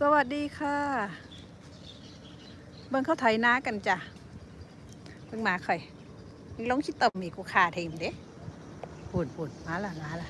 สวัสดีค่ะ เบิ่งเขาไถนากันจ้ะ เบิ่งมาข่อยมึงลงชิดต่อมีกูขาเทมเด้ปุ่นปุ่นมาละมาละ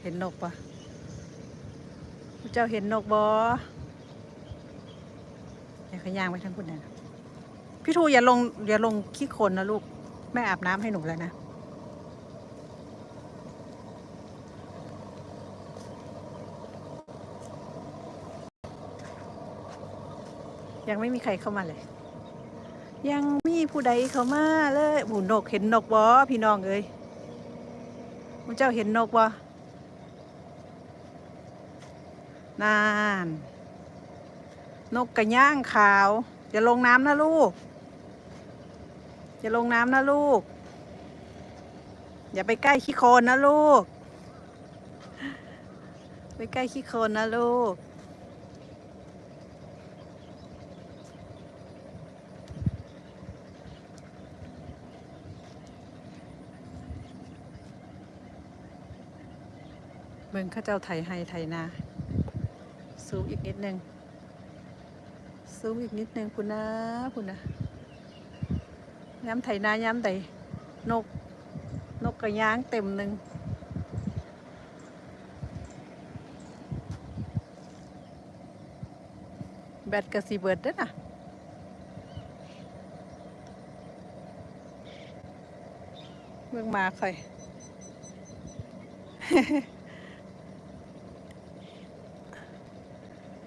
เห็นนกปะเจ้าเห็นนกบออย่าขย่างไปทางคุณนะพี่ทูอย่าลงอย่าลงขี้โคนนะลูก แม่อาบน้ำให้หนูแล้วนะ ยังไม่มีใครเข้ามาเลย ยังมีผู้ใดเข้ามาเลยบูนกเห็นนกบอพี่น้องเอ้ยมุเจ้าเห็นนกบอนานนกกระย่างขาวอย่าลงน้ำนะลูกอย่าลงน้ำนะลูก อย่าไปใกล้ขี้โคลนนะลูก ไปใกล้ขี้โคลนนะลูก เบิ่งข้าเจ้าไทยให้ไทยนาซูมอีกนิดนึงซูมอีกนิดนึงคุณนะคุณนะย้ำไทยนาย้ำใดนก นกกระย้างเต็มหนึ่งแบตกระสีเบิดเด้อนะเบิ่งมาค่อย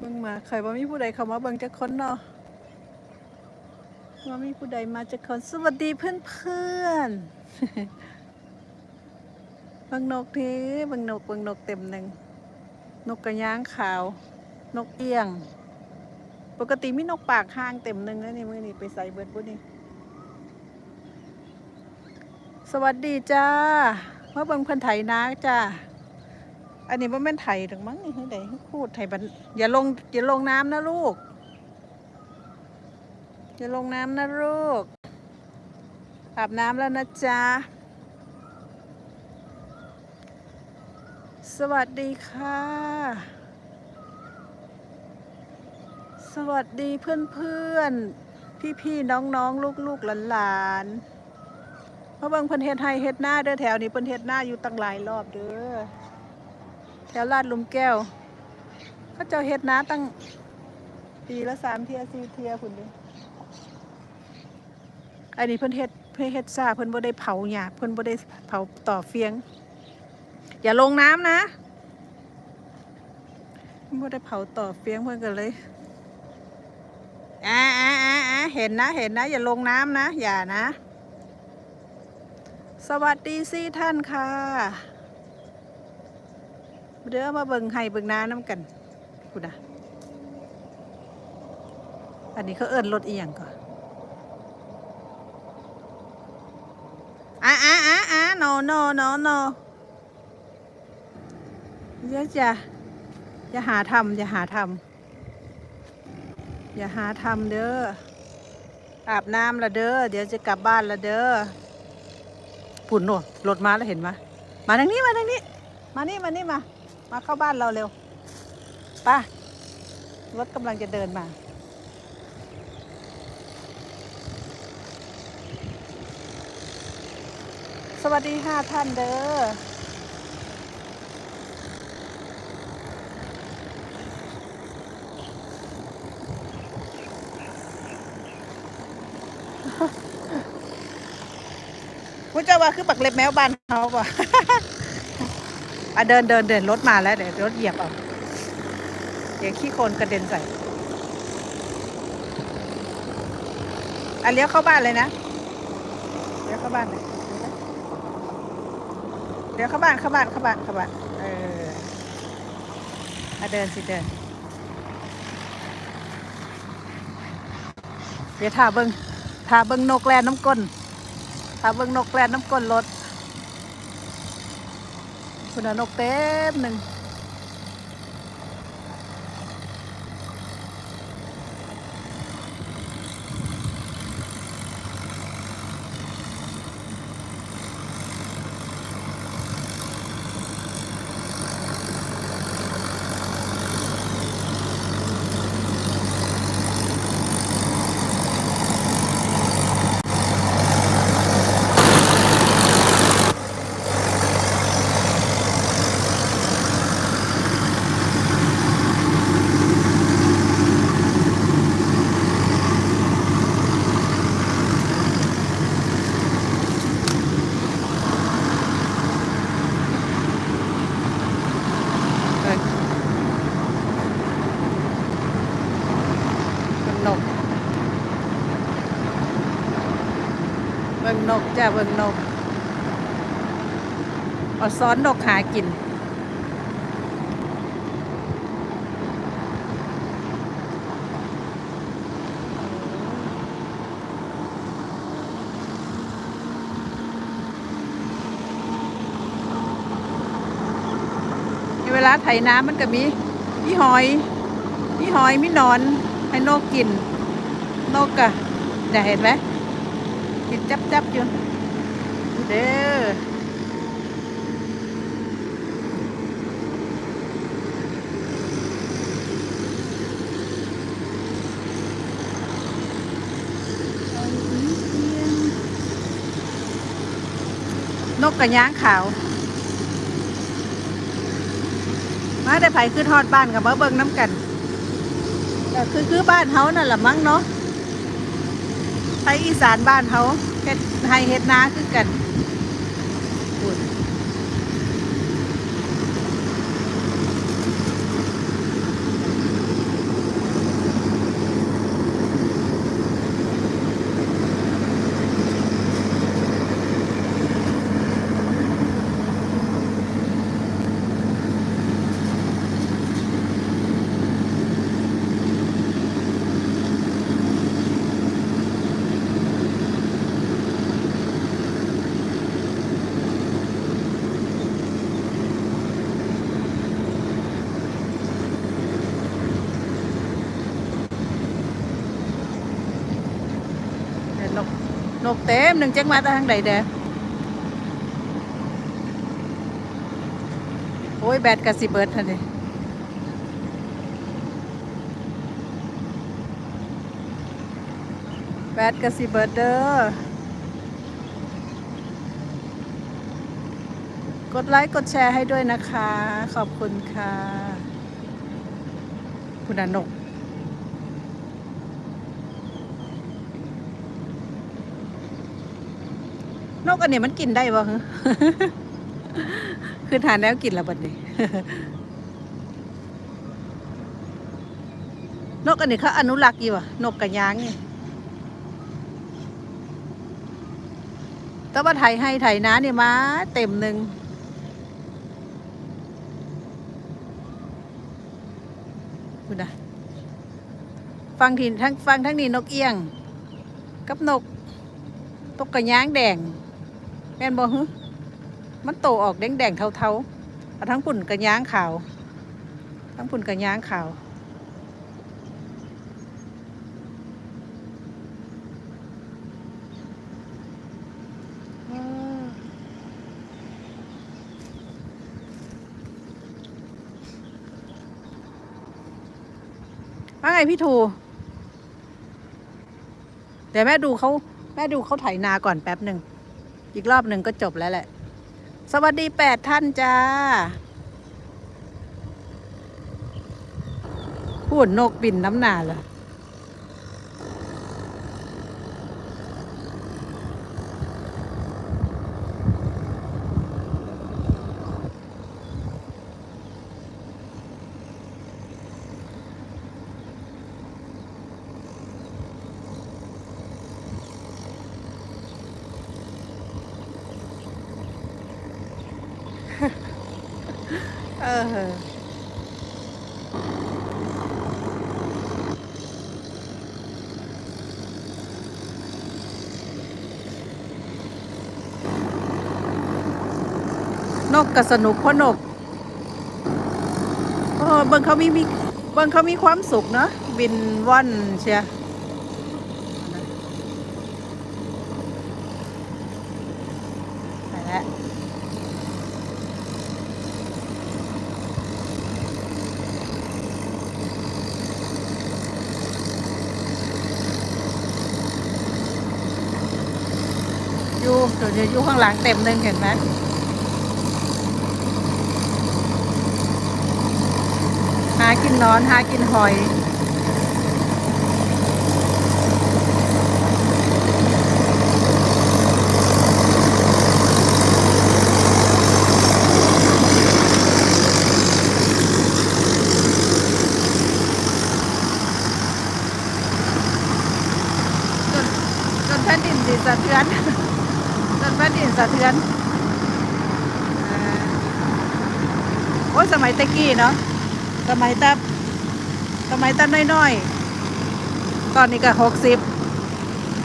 บิ่งมาใครว่ามีผู้ใดเข้ามาเบิ่งจักคนเนาะว่ามีผู้ใดมาจักคนสวัสดีเพื่อนเพื่อนบางนกทีบางนกบางนกเต็มหนึ่งนกกระย้างขาว นกเอี้ยง ปกติมีนกปากห้างเต็มหนึ่งแล้วนี่มือนี่ไปใส่เบิดบุนี่สวัสดีจ้าว่าเบิ่งเพิ่นไถนาจ้า อันนี้ว่าแม่นไถถึงมั้งนี่ให้ไดให้พูดไถบันอย่าลงอย่าลงน้ำนะลูก อย่าลงน้ำนะลูกอาบน้ำแล้วนะจ๊ะ สวัสดีค่ะ สวัสดีเพื่อนเพื่อนพี่พี่น้องน้องลูกลูกหลานหลานเพราะบางเพิ่นเฮ็ดให้เฮ็ดหน้าเด้อแถวนี้เพิ่นเฮ็ดหน้าอยู่ตั้งหลายรอบเด้อ แถวลาดลุมแก้ว เขาเจ้าเฮ็ดนาตั้งปีละสามเทียสี่เทียคุณดิอันนี้เพิ่นเฮ็ดเพิ่นเฮ็ดซาเพิ่นบ่ได้เผาหยาเพิ่นบ่ได้เผาต่อเฟียง อย่าลงน้ำนะเพิ่นบ่ได้เผาต่อเฟียงเพิ่นก็เลยอ่าอ่าอ่าอ่าเห็นนะเห็นนะ อย่าลงน้ำนะ อย่านะ สวัสดีสี่ท่านค่ะ เด้อมาเบิ่งไห้เบิ่งน้าน้ำกันพูดนะอันนี้เขาเอิ้นรถอีหยังก่อนอะอะอะอะ no no no no เดี๋ยวจะอย่าหาทำอย่าหาทำอย่าหาทำเด้ออาบน้ำละเด้อเดี๋ยวจะกลับบ้านละเด้อปุ่นโน่นรถมาแล้วเห็นไหมมาทางนี้มาทางนี้ มานี่มานี่มา มาเข้าบ้านเราเร็วไป้ารถกำลังจะเดินมา สวัสดีห้าท่านเด้อกูจะว่าคือปักเล็บแมวบ้านเขาป่ะ อะเดินเดินเดินรถมาแล้วเดี๋ยวรถเหยียบเอาเดี๋ยวขี้โคลนกระเด็นใส่อะเลี้ยวเข้าบ้านเลยนะเลี้ยวเข้าบ้านเลยเดี๋ยวเข้าบ้านเข้าบ้านเข้าบ้านเข้าบ้านเอออะเดินสิเดินเดี๋ยวทาเบิงทาเบิงนกแลนน้ำก้นทาเบิงนกแลนน้ำก้นรถ คุณนกเต็มหนึ่ง ก จ้าเบิ่งนกเอาซ้อนนกหากินเวลาไถน้ำมันก็มีมีหอยมีหอยมีนอนให้นกกินนกอะเนี่ยเห็นไหมกินจับจับๆอยู่ เด้ออนกกระย้างขาว มาได้ไผขึ้นทอดบ้านกับมาเบิ่งน้ำกันแต่คือคือบ้านเฮานั่นแหละมั้งเนาะไทยอีสานบ้านเฮาเฮ็ดให้เฮ็ดนาคือกัน พู นกเต็มหนึ่งจังมาต่ทางใดเด้อโอ้ย แบตกะสิเบิดทันเดแบตกะสิเบิดเด้อกดไลค์ กดแชร์ให้ด้วยนะคะ ขอบคุณค่ะ คุณอนก กอันนี้มันกินได้บ่ฮะคือทานแล้วกินแล้วบัดนี้ นกอันนี้เขาอนุรักษ์อยู่อะนกกระยางนี่แต่ว่าไถให้ไถนาเนี่ยมาเต็มหนึ่งคุณนะฟังทีทั้งฟังทั้งนี้นกเอี้ยง กับนกตกกระยางแดงแม่นบ่ฮึมันโตออกแดงๆเทาๆเอาทั้งปุ่นกระย้างขาว ทั้งปุ่นกระย้างขาวว่าไงพี่ทูเดี๋ยวแม่ดูเขาแม่ดูเขาไถนาก่อนแป๊บหนึ่ง อีกรอบหนึ่งก็จบแล้วแหละ สวัสดีแปดท่านจ้าพูดนกบินน้ำหนาเลย เออนกก็สนุกพราะนกโอ้เบิ่งเขามีมีเบิ่งเขามีความสุขเนาะบินว่อนเชียไปแล้ว อยู่เดี๋ยว จะอยู่ข้างหลังเต็มหนึ่งเห็นไหมหากินนอนหากินหอยจนจนแผ่นดินสิสะเทือน ผ่นดินสะเทือนโอ้ยสมัยตะกี้เนาะสมัยตะสมัยตะน้อยๆ ตอนนี้ก็หกสิบ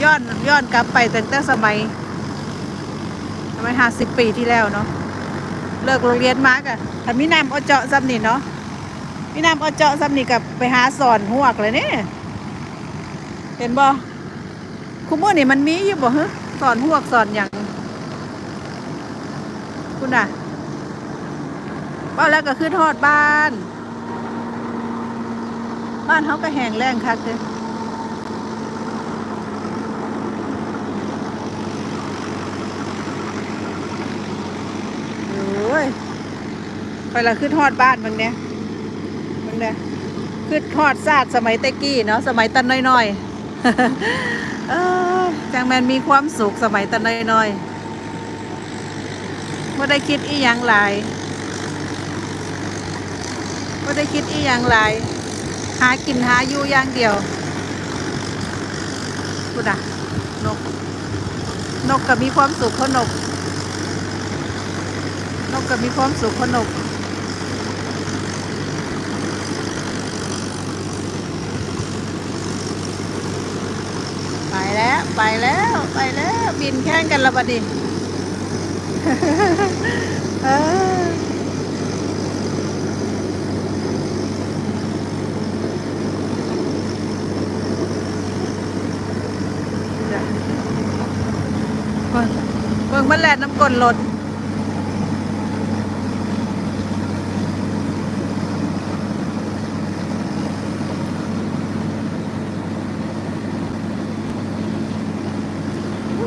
ย้อนย้อนกลับไปตั้งแต่สมัยสมัยห้าสิบปีที่แล้วเนาะเลิกโรงเรียนมากอะถ้ามีน้ำเอาเจาะซ้ำนี่เนาะมีน้ำเอาเจาะซ้ำนี่กับไปหาสอนหวกเลยเนี่ยเห็นบ่คุมื้อนี่มันมีอยู่บ่ฮะสอนหวกสอนอย่าง คุณน่ะว่าแล้วก็ขึ้นทอดบ้าน บ้านเขาก็แห้งแล้งคักเลยโอ้ยไปละขึ้นทอดบ้านบางเนี้ยบางเนี้ยขึ้นทอดซาดสมัยแตะกี้เนาะสมัยตันน้อยๆเออจังแมนมีความสุขสมัยตันน้อยๆ ไม่ได้คิดอีหยังหลายไม่ได้คิดอีหยังหลาย หากินหาอยู่อย่างเดียวพูดอะนก นกก็มีความสุขเพราะนก นกก็มีความสุขเพราะนกไปแล้ว ไปแล้ว ไปแล้ว บินแข่งกันละบดนี้ เบิ่งมันแลดน้ำกลนหลด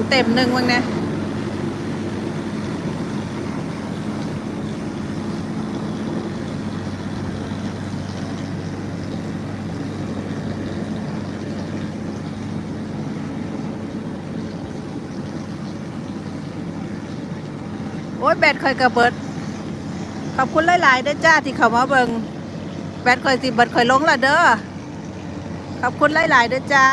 เต็มหนึ่งวังเนี่ย ยแบตคอยกระเบิด ขอบคุณหลายๆเด้จ้าที่เข้ามาเบิงแบตคอยสิเบิดคอยลงละเด้อ ขอบคุณหลายๆเด้จ้า